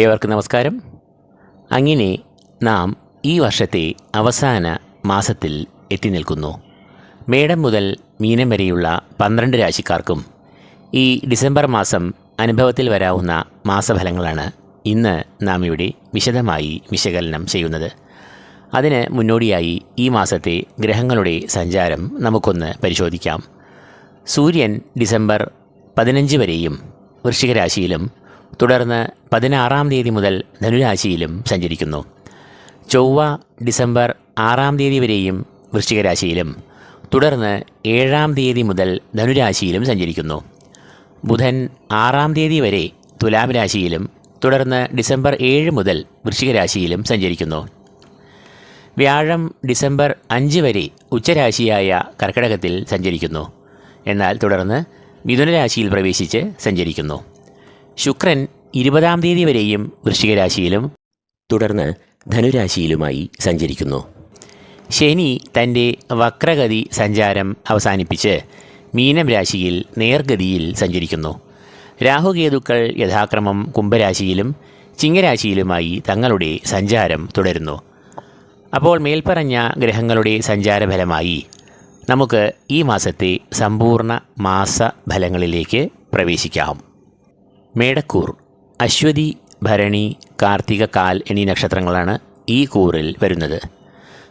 ഏവർക്കും നമസ്കാരം. അങ്ങനെ നാം ഈ വർഷത്തെ അവസാന മാസത്തിൽ എത്തി നിൽക്കുന്നു. മേടം മുതൽ മീനം വരെയുള്ള പന്ത്രണ്ട് രാശിക്കാർക്കും ഈ ഡിസംബർ മാസം അനുഭവത്തിൽ വരാവുന്ന മാസഫലങ്ങളാണ് ഇന്ന് നാം ഇവിടെ വിശദമായി വിശകലനം ചെയ്യുന്നത്. അതിന് മുന്നോടിയായി ഈ മാസത്തെ ഗ്രഹങ്ങളുടെ സഞ്ചാരം നമുക്കൊന്ന് പരിശോധിക്കാം. സൂര്യൻ ഡിസംബർ പതിനഞ്ച് വരെയും വൃശ്ചിക രാശിയിലും തുടർന്ന് പതിനാറാം തീയതി മുതൽ ധനുരാശിയിലും സഞ്ചരിക്കുന്നു. ചൊവ്വ ഡിസംബർ ആറാം തീയതി വരെയും വൃശ്ചികരാശിയിലും. തുടർന്ന് ഏഴാം തീയതി മുതൽ ധനുരാശിയിലും സഞ്ചരിക്കുന്നു. ബുധൻ ആറാം തീയതി വരെ തുലാം രാശിയിലും തുടർന്ന് ഡിസംബർ ഏഴ് മുതൽ വൃശ്ചികരാശിയിലും സഞ്ചരിക്കുന്നു. വ്യാഴം ഡിസംബർ അഞ്ച് വരെ ഉച്ചരാശിയായ കർക്കിടകത്തിൽ സഞ്ചരിക്കുന്നു. എന്നാൽ തുടർന്ന് മിഥുനരാശിയിൽ പ്രവേശിച്ച് സഞ്ചരിക്കുന്നു. ശുക്രൻ ഇരുപതാം തീയതി വരെയും വൃശ്ചികരാശിയിലും തുടർന്ന് ധനുരാശിയിലുമായി സഞ്ചരിക്കുന്നു. ശനി തന്റെ വക്രഗതി സഞ്ചാരം അവസാനിപ്പിച്ച് മീനം രാശിയിൽ നേർഗതിയിൽ സഞ്ചരിക്കുന്നു. രാഹുകേതുക്കൾ യഥാക്രമം കുംഭരാശിയിലും ചിങ്ങരാശിയിലുമായി തങ്ങളുടെ സഞ്ചാരം തുടരുന്നു. അപ്പോൾ മേൽപ്പറഞ്ഞ ഗ്രഹങ്ങളുടെ സഞ്ചാരഫലമായി നമുക്ക് ഈ മാസത്തെ സമ്പൂർണ മാസഫലങ്ങളിലേക്ക് പ്രവേശിക്കാം. മേടക്കൂർ അശ്വതി ഭരണി കാർത്തിക കാൽ എന്നീ നക്ഷത്രങ്ങളാണ് ഈ കൂറിൽ വരുന്നത്.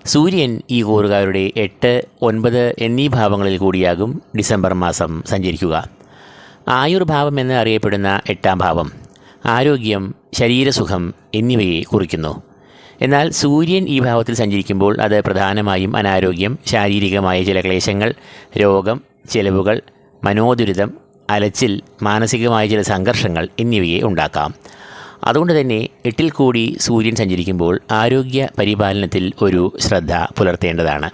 സൂര്യൻ ഈ കൂറുകാരുടെ എട്ട് ഒൻപത് എന്നീ ഭാവങ്ങളിൽ കൂടിയാകും ഡിസംബർ മാസം സഞ്ചരിക്കുക. ആയുർഭാവം എന്ന് അറിയപ്പെടുന്ന എട്ടാം ഭാവം ആരോഗ്യം ശരീരസുഖം എന്നിവയെ കുറിക്കുന്നു. എന്നാൽ സൂര്യൻ ഈ ഭാവത്തിൽ സഞ്ചരിക്കുമ്പോൾ അത് പ്രധാനമായും അനാരോഗ്യം ശാരീരികമായ ചില ക്ലേശങ്ങൾ രോഗം ചെലവുകൾ മനോദുരിതം അലച്ചിൽ മാനസികമായ ചില സംഘർഷങ്ങൾ എന്നിവയെ ഉണ്ടാക്കാം. അതുകൊണ്ട് തന്നെ എട്ടിൽ കൂടി സൂര്യൻ സഞ്ചരിക്കുമ്പോൾ ആരോഗ്യ പരിപാലനത്തിൽ ഒരു ശ്രദ്ധ പുലർത്തേണ്ടതാണ്.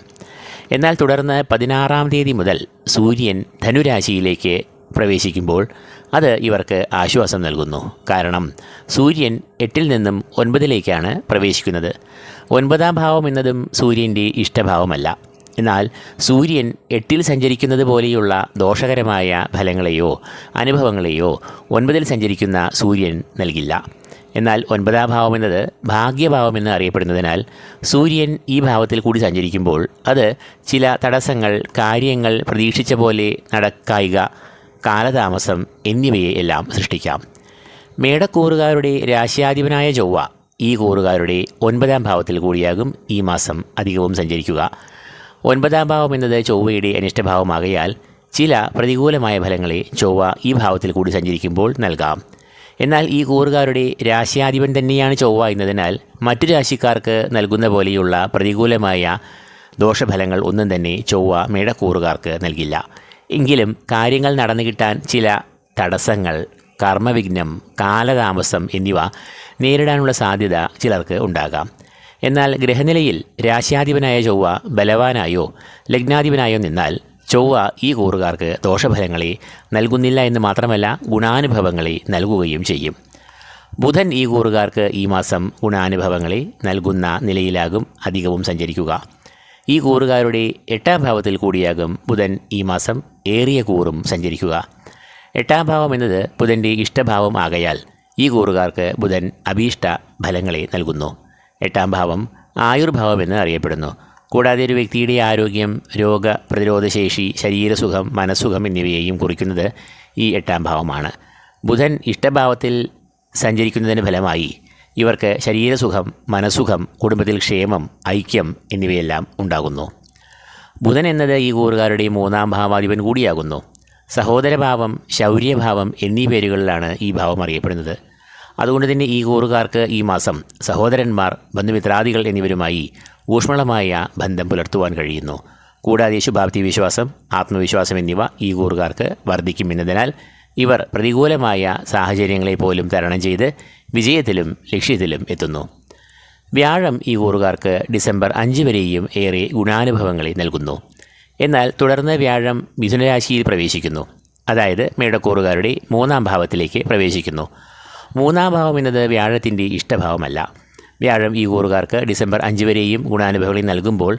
എന്നാൽ തുടർന്ന് പതിനാറാം തീയതി മുതൽ സൂര്യൻ ധനുരാശിയിലേക്ക് പ്രവേശിക്കുമ്പോൾ അത് ഇവർക്ക് ആശ്വാസം നൽകുന്നു. കാരണം സൂര്യൻ എട്ടിൽ നിന്നും ഒൻപതിലേക്കാണ് പ്രവേശിക്കുന്നത്. ഒൻപതാം ഭാവം എന്നതും സൂര്യന്റെ ഇഷ്ടഭാവമല്ല. എന്നാൽ സൂര്യൻ എട്ടിൽ സഞ്ചരിക്കുന്നത് പോലെയുള്ള ദോഷകരമായ ഫലങ്ങളെയോ അനുഭവങ്ങളെയോ ഒൻപതിൽ സഞ്ചരിക്കുന്ന സൂര്യൻ നൽകില്ല. എന്നാൽ ഒൻപതാം ഭാവം എന്നത് ഭാഗ്യഭാവമെന്ന് അറിയപ്പെടുന്നതിനാൽ സൂര്യൻ ഈ ഭാവത്തിൽ കൂടി സഞ്ചരിക്കുമ്പോൾ അത് ചില തടസ്സങ്ങൾ കാര്യങ്ങൾ പ്രതീക്ഷിച്ച പോലെ നടക്കായിക കാലതാമസം എന്നിവയെ എല്ലാം സൃഷ്ടിക്കാം. മേടക്കൂറുകാരുടെ രാശ്യാധിപനായ ചൊവ്വ ഈ കൂറുകാരുടെ ഒൻപതാം ഭാവത്തിൽ കൂടിയാകും ഈ മാസം അധികവും സഞ്ചരിക്കുക. ഒൻപതാം ഭാവം എന്നത് ചൊവ്വയുടെ അനിഷ്ടഭാവമാകയാൽ ചില പ്രതികൂലമായ ഫലങ്ങളെ ചൊവ്വ ഈ ഭാവത്തിൽ കൂടി സഞ്ചരിക്കുമ്പോൾ നൽകാം. എന്നാൽ ഈ കൂറുകാരുടെ രാശിയാധിപൻ തന്നെയാണ് ചൊവ്വ എന്നതിനാൽ മറ്റു രാശിക്കാർക്ക് നൽകുന്ന പോലെയുള്ള പ്രതികൂലമായ ദോഷഫലങ്ങൾ ഒന്നും തന്നെ ചൊവ്വ മേടക്കൂറുകാർക്ക് നൽകില്ല. എങ്കിലും കാര്യങ്ങൾ നടന്നു കിട്ടാൻ ചില തടസ്സങ്ങൾ കർമ്മവിഘ്നം കാലതാമസം എന്നിവ നേരിടാനുള്ള സാധ്യത ചിലർക്ക് ഉണ്ടാകാം. എന്നാൽ ഗ്രഹനിലയിൽ രാശ്യാധിപനായ ചൊവ്വ ബലവാനായോ ലഗ്നാധിപനായോ നിന്നാൽ ചൊവ്വ ഈ കൂറുകാർക്ക് ദോഷഫലങ്ങളെ നൽകുന്നില്ല എന്ന് മാത്രമല്ല ഗുണാനുഭവങ്ങളെ നൽകുകയും ചെയ്യും. ബുധൻ ഈ കൂറുകാർക്ക് ഈ മാസം ഗുണാനുഭവങ്ങളെ നൽകുന്ന നിലയിലാകും അധികവും സഞ്ചരിക്കുക. ഈ കൂറുകാരുടെ എട്ടാം ഭാവത്തിൽ കൂടിയാകും ബുധൻ ഈ മാസം ഏറിയ കൂറും സഞ്ചരിക്കുക. എട്ടാം ഭാവം എന്നത് ബുധന്റെ ഇഷ്ടഭാവം ആകയാൽ ഈ കൂറുകാർക്ക് ബുധൻ അഭീഷ്ട ഫലങ്ങളെ നൽകുന്നു. എട്ടാം ഭാവം ആയുർഭാവം എന്ന് അറിയപ്പെടുന്നു. കൂടാതെ ഒരു വ്യക്തിയുടെ ആരോഗ്യം രോഗ പ്രതിരോധശേഷി ശരീരസുഖം മനസ്സുഖം എന്നിവയെയും കുറിക്കുന്നത് ഈ എട്ടാം ഭാവമാണ്. ബുധൻ ഇഷ്ടഭാവത്തിൽ സഞ്ചരിക്കുന്നതിന് ഫലമായി ഇവർക്ക് ശരീരസുഖം മനസ്സുഖം കുടുംബത്തിൽ ക്ഷേമം ഐക്യം എന്നിവയെല്ലാം ഉണ്ടാകുന്നു. ബുധൻ എന്നത് ഈ കൂറുകാരുടെ മൂന്നാം ഭാവാധിപൻ കൂടിയാകുന്നു. സഹോദരഭാവം ശൗര്യഭാവം എന്നീ പേരുകളിലാണ് ഈ ഭാവം അറിയപ്പെടുന്നത്. അതുകൊണ്ട് തന്നെ ഈ കൂറുകാർക്ക് ഈ മാസം സഹോദരന്മാർ ബന്ധുമിത്രാദികൾ എന്നിവരുമായി ഊഷ്മളമായ ബന്ധം പുലർത്തുവാൻ കഴിയുന്നു. കൂടാതെ ശുഭാപ്തി വിശ്വാസം ആത്മവിശ്വാസം എന്നിവ ഈ കൂറുകാർക്ക് വർദ്ധിക്കും എന്നതിനാൽ ഇവർ പ്രതികൂലമായ സാഹചര്യങ്ങളെ പോലും തരണം ചെയ്ത് വിജയത്തിലും ലക്ഷ്യത്തിലും എത്തുന്നു. വ്യാഴം ഈ കൂറുകാർക്ക് ഡിസംബർ അഞ്ച് വരെയും ഏറെ ഗുണാനുഭവങ്ങളെ നൽകുന്നു. എന്നാൽ തുടർന്ന് വ്യാഴം മിഥുനരാശിയിൽ പ്രവേശിക്കുന്നു. അതായത് മേടക്കൂറുകാരുടെ മൂന്നാം ഭാവത്തിലേക്ക് പ്രവേശിക്കുന്നു. മൂന്നാം ഭാവം എന്നത് വ്യാഴത്തിന്റെ ഇഷ്ടഭാവമല്ല. വ്യാഴം ഈ കൂറുകാർക്ക് ഡിസംബർ അഞ്ച് വരെയും ഗുണാനുഭവങ്ങളിൽ നൽകുമ്പോൾ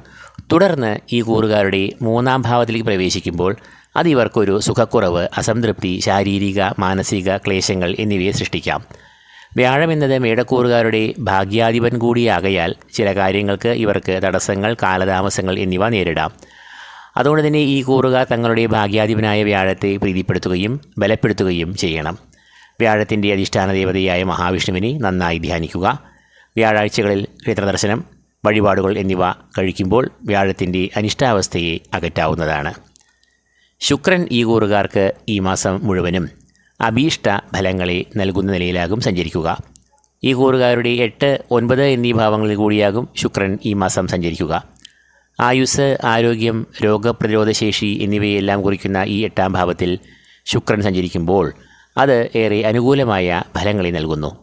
തുടർന്ന് ഈ കൂറുകാരുടെ മൂന്നാം ഭാവത്തിലേക്ക് പ്രവേശിക്കുമ്പോൾ അത് ഇവർക്കൊരു സുഖക്കുറവ് അസംതൃപ്തി ശാരീരിക മാനസിക ക്ലേശങ്ങൾ എന്നിവയെ സൃഷ്ടിക്കാം. വ്യാഴം എന്നത് മേടക്കൂറുകാരുടെ ഭാഗ്യാധിപൻ കൂടിയാകയാൽ ചില കാര്യങ്ങൾക്ക് ഇവർക്ക് തടസ്സങ്ങൾ കാലതാമസങ്ങൾ എന്നിവ നേരിടാം. അതുകൊണ്ട് തന്നെ ഈ കൂറുകാർ തങ്ങളുടെ ഭാഗ്യാധിപനായ വ്യാഴത്തെ പ്രീതിപ്പെടുത്തുകയും ബലപ്പെടുത്തുകയും ചെയ്യണം. വ്യാഴത്തിന്റെ അധിഷ്ഠാന ദേവതയായ മഹാവിഷ്ണുവിനെ നന്നായി ധ്യാനിക്കുക. വ്യാഴാഴ്ചകളിൽ ക്ഷേത്രദർശനം വഴിപാടുകൾ എന്നിവ കഴിക്കുമ്പോൾ വ്യാഴത്തിന്റെ അനിഷ്ടാവസ്ഥയെ അകറ്റാവുന്നതാണ്. ശുക്രൻ ഈ കൂറുകാർക്ക് ഈ മാസം മുഴുവനും അഭീഷ്ട ഫലങ്ങളെ നൽകുന്ന നിലയിലാകും സഞ്ചരിക്കുക. ഈ കൂറുകാരുടെ എട്ട് ഒൻപത് എന്നീ ഭാവങ്ങളിൽ കൂടിയാകും ശുക്രൻ ഈ മാസം സഞ്ചരിക്കുക. ആയുസ് ആരോഗ്യം രോഗപ്രതിരോധശേഷി എന്നിവയെല്ലാം കുറിക്കുന്ന ഈ എട്ടാം ഭാവത്തിൽ ശുക്രൻ സഞ്ചരിക്കുമ്പോൾ അത് ഏറെ അനുകൂലമായ ഫലങ്ങളെ നൽകുന്നു.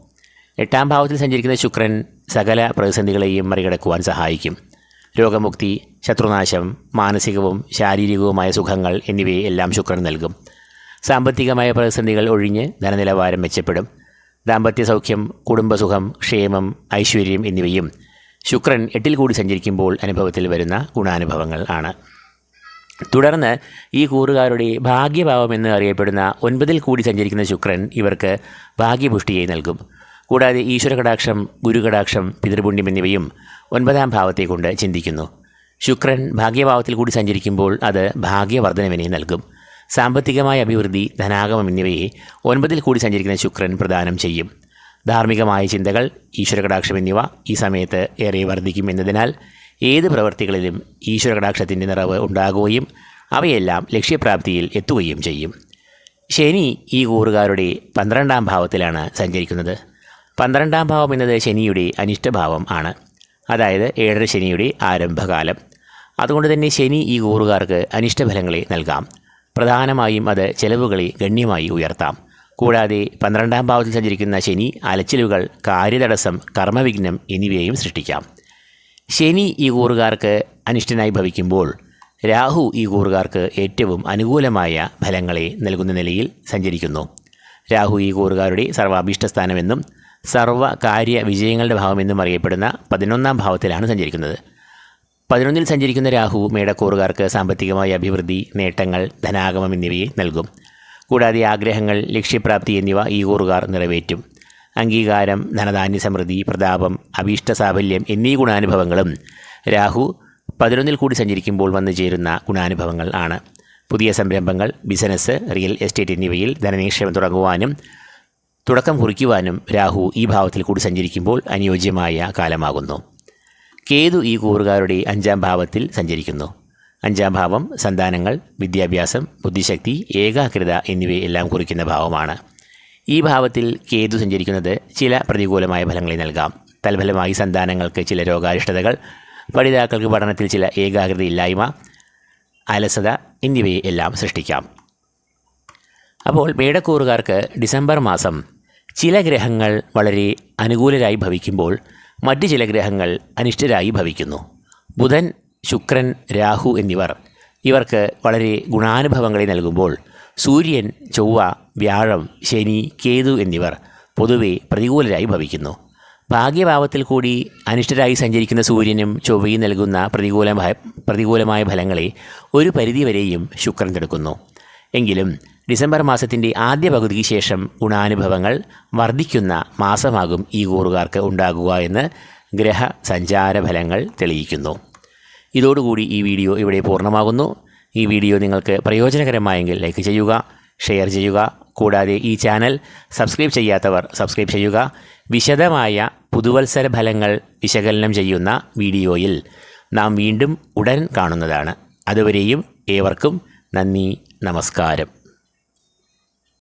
എട്ടാം ഭാവത്തിൽ സഞ്ചരിക്കുന്ന ശുക്രൻ സകല പ്രതിസന്ധികളെയും മറികടക്കുവാൻ സഹായിക്കും. രോഗമുക്തി ശത്രുനാശം മാനസികവും ശാരീരികവുമായ സുഖങ്ങൾ എന്നിവയെ എല്ലാം ശുക്രൻ നൽകും. സാമ്പത്തികമായ പ്രതിസന്ധികൾ ഒഴിഞ്ഞ് ധനനിലവാരം മെച്ചപ്പെടും. ദാമ്പത്യ സൗഖ്യം കുടുംബസുഖം ക്ഷേമം ഐശ്വര്യം എന്നിവയും ശുക്രൻ എട്ടിൽ കൂടി സഞ്ചരിക്കുമ്പോൾ അനുഭവത്തിൽ വരുന്ന ഗുണാനുഭവങ്ങൾ ആണ്. തുടർന്ന് ഈ കൂറുകാരുടെ ഭാഗ്യഭാവം എന്ന് അറിയപ്പെടുന്ന ഒൻപതിൽ കൂടി സഞ്ചരിക്കുന്ന ശുക്രൻ ഇവർക്ക് ഭാഗ്യപുഷ്ടിയായി നൽകും. കൂടാതെ ഈശ്വരകടാക്ഷം ഗുരുകടാക്ഷം പിതൃപുണ്യം എന്നിവയും ഒൻപതാം ഭാവത്തെക്കൊണ്ട് ചിന്തിക്കുന്നു. ശുക്രൻ ഭാഗ്യഭാവത്തിൽ കൂടി സഞ്ചരിക്കുമ്പോൾ അത് ഭാഗ്യവർദ്ധനവിനെ നൽകും. സാമ്പത്തികമായ അഭിവൃദ്ധി ധനാഗമം എന്നിവയെ ഒൻപതിൽ കൂടി സഞ്ചരിക്കുന്ന ശുക്രൻ പ്രദാനം ചെയ്യും. ധാർമ്മികമായ ചിന്തകൾ ഈശ്വരകടാക്ഷം എന്നിവ ഈ സമയത്ത് ഏറെ വർദ്ധിക്കും എന്നതിനാൽ ഏത് പ്രവൃത്തികളിലും ഈശ്വര കടാക്ഷത്തിന്റെ നിറവ് ഉണ്ടാകുകയും അവയെല്ലാം ലക്ഷ്യപ്രാപ്തിയിൽ എത്തുകയും ചെയ്യും. ശനി ഈ കൂറുകാരുടെ പന്ത്രണ്ടാം ഭാവത്തിലാണ് സഞ്ചരിക്കുന്നത്. പന്ത്രണ്ടാം ഭാവം എന്നത് ശനിയുടെ അനിഷ്ടഭാവം ആണ്. അതായത് ഏഴര ശനിയുടെ ആരംഭകാലം. അതുകൊണ്ട് തന്നെ ശനി ഈ കൂറുകാർക്ക് അനിഷ്ടഫലങ്ങളെ നൽകാം. പ്രധാനമായും അത് ചെലവുകളെ ഗണ്യമായി ഉയർത്താം. കൂടാതെ പന്ത്രണ്ടാം ഭാവത്തിൽ സഞ്ചരിക്കുന്ന ശനി അലച്ചിലുകൾ കാര്യതടസ്സം കർമ്മവിഘ്നം എന്നിവയെയും സൃഷ്ടിക്കാം. ശനി ഈ കൂറുകാർക്ക് അനിഷ്ടനായി ഭവിക്കുമ്പോൾ രാഹു ഈ കൂറുകാർക്ക് ഏറ്റവും അനുകൂലമായ ഫലങ്ങളെ നൽകുന്ന നിലയിൽ സഞ്ചരിക്കുന്നു. രാഹു ഈ കൂറുകാരുടെ സർവാഭീഷ്ടസ്ഥാനമെന്നും സർവ കാര്യ വിജയങ്ങളുടെ ഭാവമെന്നും അറിയപ്പെടുന്ന പതിനൊന്നാം ഭാവത്തിലാണ് സഞ്ചരിക്കുന്നത്. പതിനൊന്നിൽ സഞ്ചരിക്കുന്ന രാഹു മേടക്കൂറുകാർക്ക് സാമ്പത്തികമായ അഭിവൃദ്ധി നേട്ടങ്ങൾ ധനാഗമം എന്നിവയെ നൽകും. കൂടാതെ ആഗ്രഹങ്ങൾ ലക്ഷ്യപ്രാപ്തി എന്നിവ ഈ കൂറുകാർ നിറവേറ്റും. അംഗീകാരം ധനധാന്യ സമൃദ്ധി പ്രതാപം അഭീഷ്ട സാഫല്യം എന്നീ ഗുണാനുഭവങ്ങളും രാഹു പതിനൊന്നിൽ കൂടി സഞ്ചരിക്കുമ്പോൾ വന്നു ചേരുന്ന ഗുണാനുഭവങ്ങൾ ആണ്. പുതിയ സംരംഭങ്ങൾ ബിസിനസ് റിയൽ എസ്റ്റേറ്റ് എന്നിവയിൽ ധനനിക്ഷേപം തുടങ്ങുവാനും തുടക്കം കുറിക്കുവാനും രാഹു ഈ ഭാവത്തിൽ കൂടി സഞ്ചരിക്കുമ്പോൾ അനുയോജ്യമായ കാലമാകുന്നു. കേതു ഈ കൂറുകാരുടെ അഞ്ചാം ഭാവത്തിൽ സഞ്ചരിക്കുന്നു. അഞ്ചാം ഭാവം സന്താനങ്ങൾ വിദ്യാഭ്യാസം ബുദ്ധിശക്തി ഏകാഗ്രത എന്നിവയെല്ലാം കുറിക്കുന്ന ഭാവമാണ്. ഈ ഭാവത്തിൽ കേതു സഞ്ചരിക്കുന്നത് ചില പ്രതികൂലമായ ഫലങ്ങളെ നൽകാം. തൽഫലമായി സന്താനങ്ങൾക്ക് ചില രോഗാരിഷ്ടതകൾ പഠിതാക്കൾക്ക് പഠനത്തിൽ ചില ഏകാഗ്രത ഇല്ലായ്മ അലസത എന്നിവയെ എല്ലാം സൃഷ്ടിക്കാം. അപ്പോൾ മേടക്കൂറുകാർക്ക് ഡിസംബർ മാസം ചില ഗ്രഹങ്ങൾ വളരെ അനുകൂലരായി ഭവിക്കുമ്പോൾ മറ്റ് ചില ഗ്രഹങ്ങൾ അനിഷ്ടരായി ഭവിക്കുന്നു. ബുധൻ ശുക്രൻ രാഹു എന്നിവർ ഇവർക്ക് വളരെ ഗുണാനുഭവങ്ങളെ നൽകുമ്പോൾ സൂര്യൻ ചൊവ്വ വ്യാഴം ശനി കേതു എന്നിവർ പൊതുവെ പ്രതികൂലരായി ഭവിക്കുന്നു. ഭാഗ്യഭാവത്തിൽ കൂടി അനിഷ്ടരായി സഞ്ചരിക്കുന്ന സൂര്യനും ചൊവ്വയും നൽകുന്ന പ്രതികൂല പ്രതികൂലമായ ഫലങ്ങളെ ഒരു പരിധിവരെയും ശുക്രൻ തടുക്കുന്നു. എങ്കിലും ഡിസംബർ മാസത്തിന്റെ ആദ്യ പകുതിക്ക് ശേഷം ഗുണാനുഭവങ്ങൾ വർദ്ധിക്കുന്ന മാസമാകും ഈ കൂറുകാർക്ക് ഉണ്ടാകുക എന്ന് ഗ്രഹ സഞ്ചാര ഫലങ്ങൾ തെളിയിക്കുന്നു. ഇതോടുകൂടി ഈ വീഡിയോ ഇവിടെ പൂർണമാകുന്നു. ഈ വീഡിയോ നിങ്ങൾക്ക് പ്രയോജനകരമായെങ്കിൽ ലൈക്ക് ചെയ്യുക ഷെയർ ചെയ്യുക. കൂടാതെ ഈ ചാനൽ സബ്സ്ക്രൈബ് ചെയ്യാത്തവർ സബ്സ്ക്രൈബ് ചെയ്യുക. വിശദമായ പുതുവത്സര ഫലങ്ങൾ വിശകലനം ചെയ്യുന്ന വീഡിയോയിൽ നാം വീണ്ടും ഉടൻ കാണുന്നതാണ്. അതുവരെയും ഏവർക്കും നന്ദി നമസ്കാരം.